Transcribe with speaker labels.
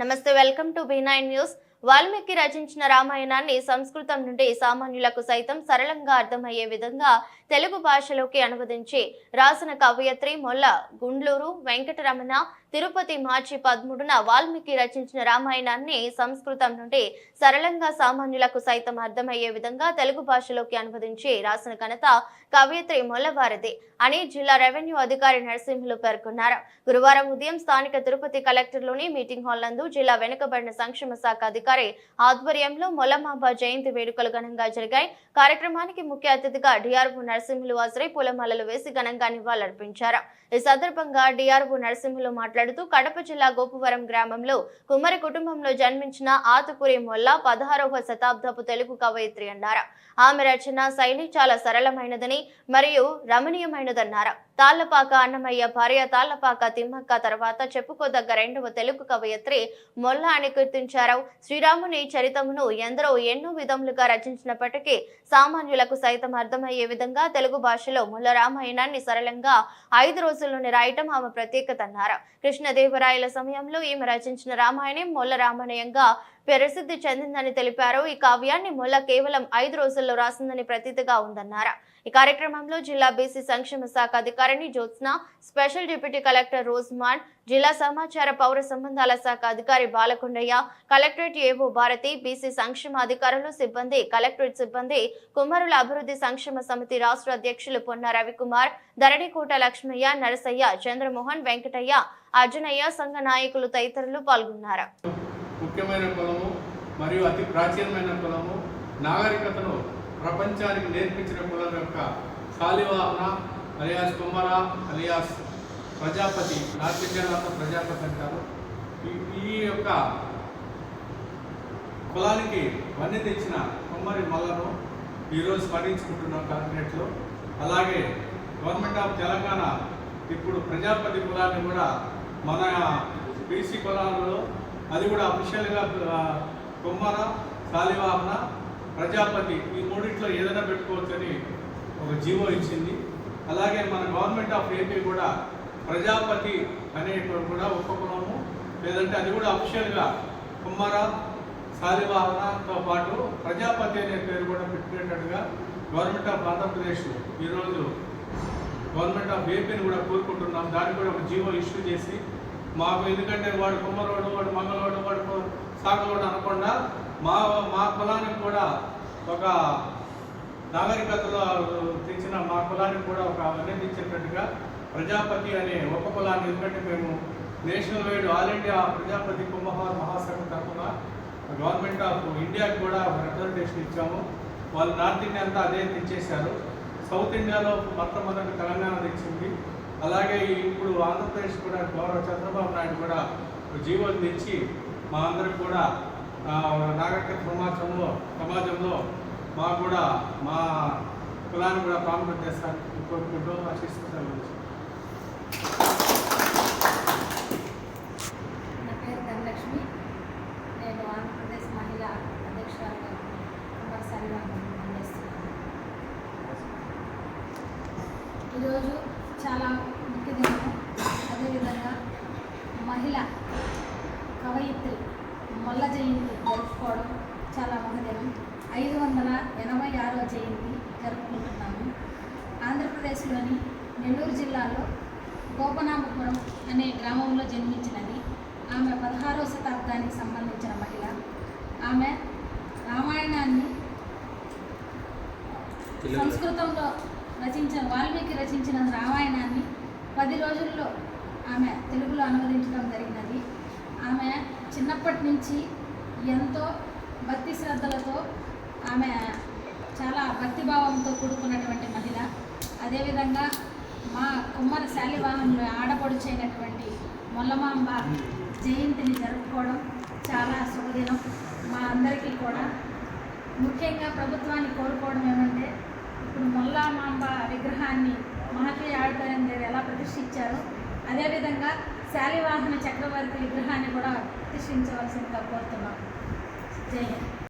Speaker 1: నమస్తే welcome to B nine news. Valmiki రచించిన రామాయణాన్ని సంస్కృతం నుండి సామాన్యులకు సైతం సరళంగా అర్థమయ్యే విధంగా తెలుగు భాషలోకి అనువదించి రాసిన కవయత్రి మొల్ల గుండ్లూరు వెంకటరమణ తిరుపతి మార్చి పదమూడున వాల్మీకి రచించిన రామాయణాన్ని సంస్కృతం నుండి సరళంగా సామాన్యులకు సైతం అర్థమయ్యే విధంగా తెలుగు భాషలోకి అనువదించి రాసిన ఘనత కవయత్రి మొల్లవారిది అని జిల్లా రెవెన్యూ అధికారి నరసింహులు పేర్కొన్నారు. గురువారం ఉదయం స్థానిక తిరుపతి కలెక్టర్లోని మీటింగ్ హాల్ నందు జిల్లా వెనుకబడిన సంక్షేమ శాఖ అధికారి వారి ఆధ్వర్యంలో మొలమాబా జయంతి వేడుకలు ఘనంగా జరిగాయి. కార్యక్రమానికి ముఖ్య అతిథిగా డిఆర్ఓ నరసింహులు హాజరై పూలమాలలు వేసి ఘనంగా నివాళులర్పించారు. ఈ సందర్భంగా డిఆర్ఓ నరసింహులు మాట్లాడుతూ కడప జిల్లా గోపువరం గ్రామంలో కుమ్మరి కుటుంబంలో జన్మించిన ఆతుకూరి మొల్ల పదహారవ శతాబ్దపు తెలుగు కవయిత్రి అన్నారు. ఆమె రచన శైలి చాలా సరళమైనదని మరియు రమణీయమైనదన్నారు. తాళ్ళపాక అన్నమయ్య భార్య తాళ్ళపాక తిమ్మక్క తర్వాత చెప్పుకోదగ్గ రెండవ తెలుగు కవయిత్రి మొల్ల అని గుర్తించారు. శ్రీ శ్రీరాముని చరితమును ఎందరో ఎన్నో విధములుగా రచించినప్పటికీ సామాన్యులకు సైతం అర్థమయ్యే విధంగా తెలుగు భాషలో ముల్ల రామాయణాన్ని సరళంగా ఐదు రోజుల్లోనే రాయటం ఆమె ప్రత్యేకత అన్నారు. కృష్ణదేవరాయల సమయంలో ఈమె రచించిన రామాయణం మొల్ల రామాయణంగా ప్రసిద్ధి చెందిందని తెలిపారు. ఈ కావ్యాన్ని మొల్ల కేవలం ఐదు రోజుల్లో రాసిందని ప్రతీతిగా ఉందన్నారు. ఈ కార్యక్రమంలో జిల్లా బీసీ సంక్షేమ శాఖ అధికారిని జ్యోత్స్న స్పెషల్ డిప్యూటీ కలెక్టర్ రోజ్మాన్ జిల్లా సమాచార పౌర సంబంధాల శాఖ అధికారి బాలకొండయ్య కలెక్టరేట్ ఏవో భారతి బీసీ సంక్షేమ అధికారులు సిబ్బంది కలెక్టరేట్ సిబ్బంది కుమారుల అభివృద్ధి సంక్షేమ సమితి రాష్ట్ర అధ్యక్షులు పొన్న రవికుమార్ ధరణికోట లక్ష్మయ్య నరసయ్య చంద్రమోహన్ వెంకటయ్య అర్జునయ్య సంఘ నాయకులు తదితరులు పాల్గొన్నారు.
Speaker 2: ముఖ్యమైన కులము మరియు అతి ప్రాచీనమైన కులము నాగరికతను ప్రపంచానికి నేర్పించిన కులం యొక్క కాలివాహన alias కుమ్మర alias Prajapati north Prajapati అంటారు. ఈ- యొక్క కులానికి వన్నె తెచ్చిన కుమ్మరి మల్లను ఈరోజు స్మరించుకుంటున్నాం క్యాబినెట్లో అలాగే గవర్నమెంట్ ఆఫ్ తెలంగాణ ఇప్పుడు ప్రజాపతి కులాన్ని కూడా మన బీసీ కులాలలో అది కూడా అఫీషియల్గా కుమ్మర శాలివాహన ప్రజాపతి ఈ మూడింట్లో ఏదైనా పెట్టుకోవచ్చని ఒక జీవో ఇచ్చింది. అలాగే మన గవర్నమెంట్ ఆఫ్ ఏపీ కూడా ప్రజాపతి అనేటువంటి కూడా ఒక్క కులము లేదంటే అది కూడా అఫీషియల్గా కుమ్మర శాలివాహనతో పాటు ప్రజాపతి అనే పేరు కూడా పెట్టుకునేటట్టుగా గవర్నమెంట్ ఆఫ్ ఆంధ్రప్రదేశ్ ఈరోజు గవర్నమెంట్ ఆఫ్ ఏపీని కూడా కోరుకుంటున్నాం. దాన్ని కూడా ఒక జీవో ఇష్యూ చేసి మాకు ఎందుకంటే వాడు కుమ్మరోడు వాడు మంగళవాడు వాడు కు- సాగలోడు అనకుండా మా మా కులానికి కూడా ఒక నాగరికతలో తెచ్చిన మా కులానికి కూడా ఒక అభినందించేటట్టుగా ప్రజాపతి అనే ఒక కులాన్ని ఎందుకంటే మేము national wide all India Prajapati Kumbhahara Mahasangham తరఫున గవర్నమెంట్ ఆఫ్ ఇండియాకి కూడా రిప్రజెంటేషన్ ఇచ్చాము. వాళ్ళు నార్త్ ఇండియా అంతా అదే తెచ్చేశారు. సౌత్ ఇండియాలో మొట్టమొదటి తెలంగాణ తెచ్చింది. అలాగే ఇప్పుడు ఆంధ్రప్రదేశ్ కూడా గౌరవ చంద్రబాబు నాయుడు కూడా జీవోలు తెచ్చి మా అందరికి కూడా నాగరిక నాగరికత సమాజంలో సమాజంలో మా కూడా మా కులాన్ని కూడా ప్రాముఖ్యత చేస్తాను కోరుకుంటూ ఆశిస్తున్నాను
Speaker 3: నా పేరు ధనలక్ష్మి. నేను ఆంధ్రప్రదేశ్ మహిళా అధ్యక్షురాలుగా పనిచేస్తున్నాను ఈరోజు చాలా ముఖ్య దినం అదేవిధంగా మహిళ కవయిత్రి మొల్ల జయంతి జరుపుకోవడం చాలా మహదినం. ఐదు వందల ఎనభై ఆరవ జయంతి జరుపుకుంటున్నాము. ఆంధ్రప్రదేశ్లోని నెల్లూరు జిల్లాలో గోపనామపురం అనే గ్రామంలో జన్మించినది. ఆమె పదహారవ శతాబ్దానికి సంబంధించిన మహిళ. ఆమె రామాయణాన్ని సంస్కృతంలో రచించిన వాల్మీకి రచించిన రామాయణాన్ని పది రోజుల్లో ఆమె తెలుగులో అనువదించడం జరిగినది. ఆమె చిన్నప్పటి నుంచి ఎంతో భక్తి శ్రద్ధలతో ఆమె చాలా భక్తిభావంతో కూడుకున్నటువంటి మహిళ. అదేవిధంగా మా కుమ్మర శాలివాహనులు ఆడపడుచైనటువంటి మొల్లమాంబ జయంతిని జరుపుకోవడం చాలా శుభదినం. మా అందరికీ కూడా ముఖ్యంగా ప్రభుత్వాన్ని కోరుకోవడం ఏమంటే ఇప్పుడు మొల్లామాంబ విగ్రహాన్ని మహాత్రి ఆడిటోరియం దగ్గర ఎలా ప్రతిష్ఠించారో అదేవిధంగా శాలివాహన చక్రవర్తి విగ్రహాన్ని కూడా ప్రతిష్ఠించవలసిందిగా కోరుతున్నాం. జై హింద్.